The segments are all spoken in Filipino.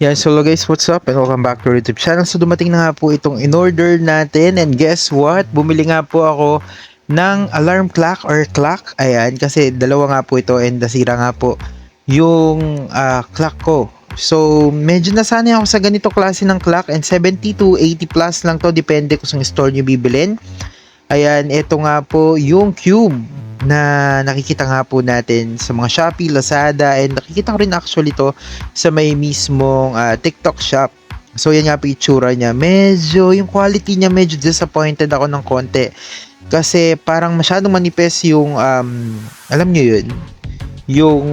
So hello guys, what's up? And welcome back to our YouTube channel. So dumating na nga po itong in-order natin and guess what? Bumili nga po ako ng alarm clock or clock. Ayan, kasi dalawa nga po ito and nasira nga po yung ah, clock ko. So, medyo nasanay ako sa ganito klase ng clock and 70 to 80 plus lang to, depende kung saan store nyo bibilin. Ayan, ito nga po yung cube na nakikita nga po natin sa mga Shopee, Lazada, and nakikita ko rin actually to sa may mismong ah, TikTok shop. So yan nga po itsura niya. Medyo, yung quality niya medyo disappointed ako ng konti. Kasi parang masyadong manipis yung, um, alam niyo yun, yung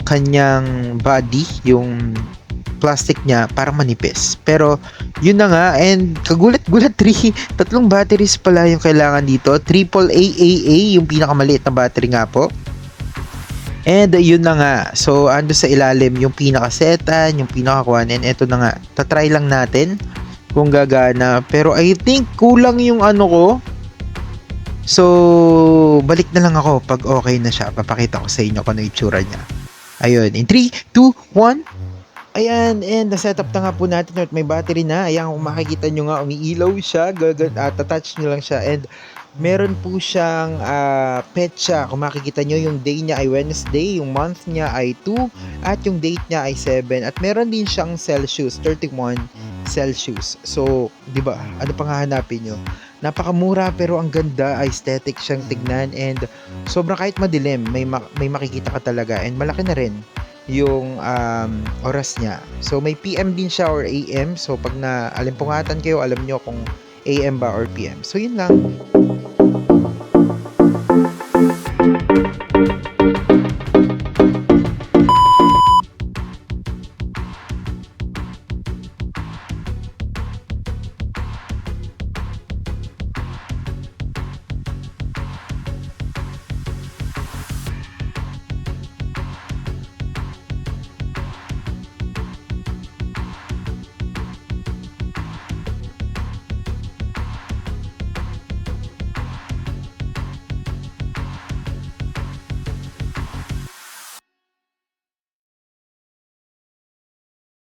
kanyang body, yung plastic niya parang manipis. Pero yun na nga and kagulat-gulat 3 tatlong batteries pala yung kailangan dito. Triple AAA yung pinakamaliit na battery nga po. And yun na nga. So ando sa ilalim yung pinakasetan, yung pinakakuan and eto na nga. Tatry lang natin kung gagana. Pero I think kulang yung ano ko. So balik na lang ako pag okay na siya. Papakita ko sa inyo kung ano itsura niya. Ayun. In 3, 2, 1. Ayan, and na-setup na nga po natin at may battery na. Ayan, kung makikita nyo nga, umiilaw siya. Gagan, at attach nyo lang siya. And meron po siyang ah, petsa. Kung makikita nyo, yung day niya ay Wednesday, yung month niya ay 2, at yung date niya ay 7. At meron din siyang Celsius, 31 Celsius. So, di ba, ano pang hahanapin nyo? Napakamura pero ang ganda, aesthetic siyang tignan and sobrang kahit madilim, may, ma- may makikita ka talaga and malaki na rin yung um, oras niya. So may PM din siya or AM. So pag na alimpungatan kayo, alam nyo kung AM ba or PM. So yun lang.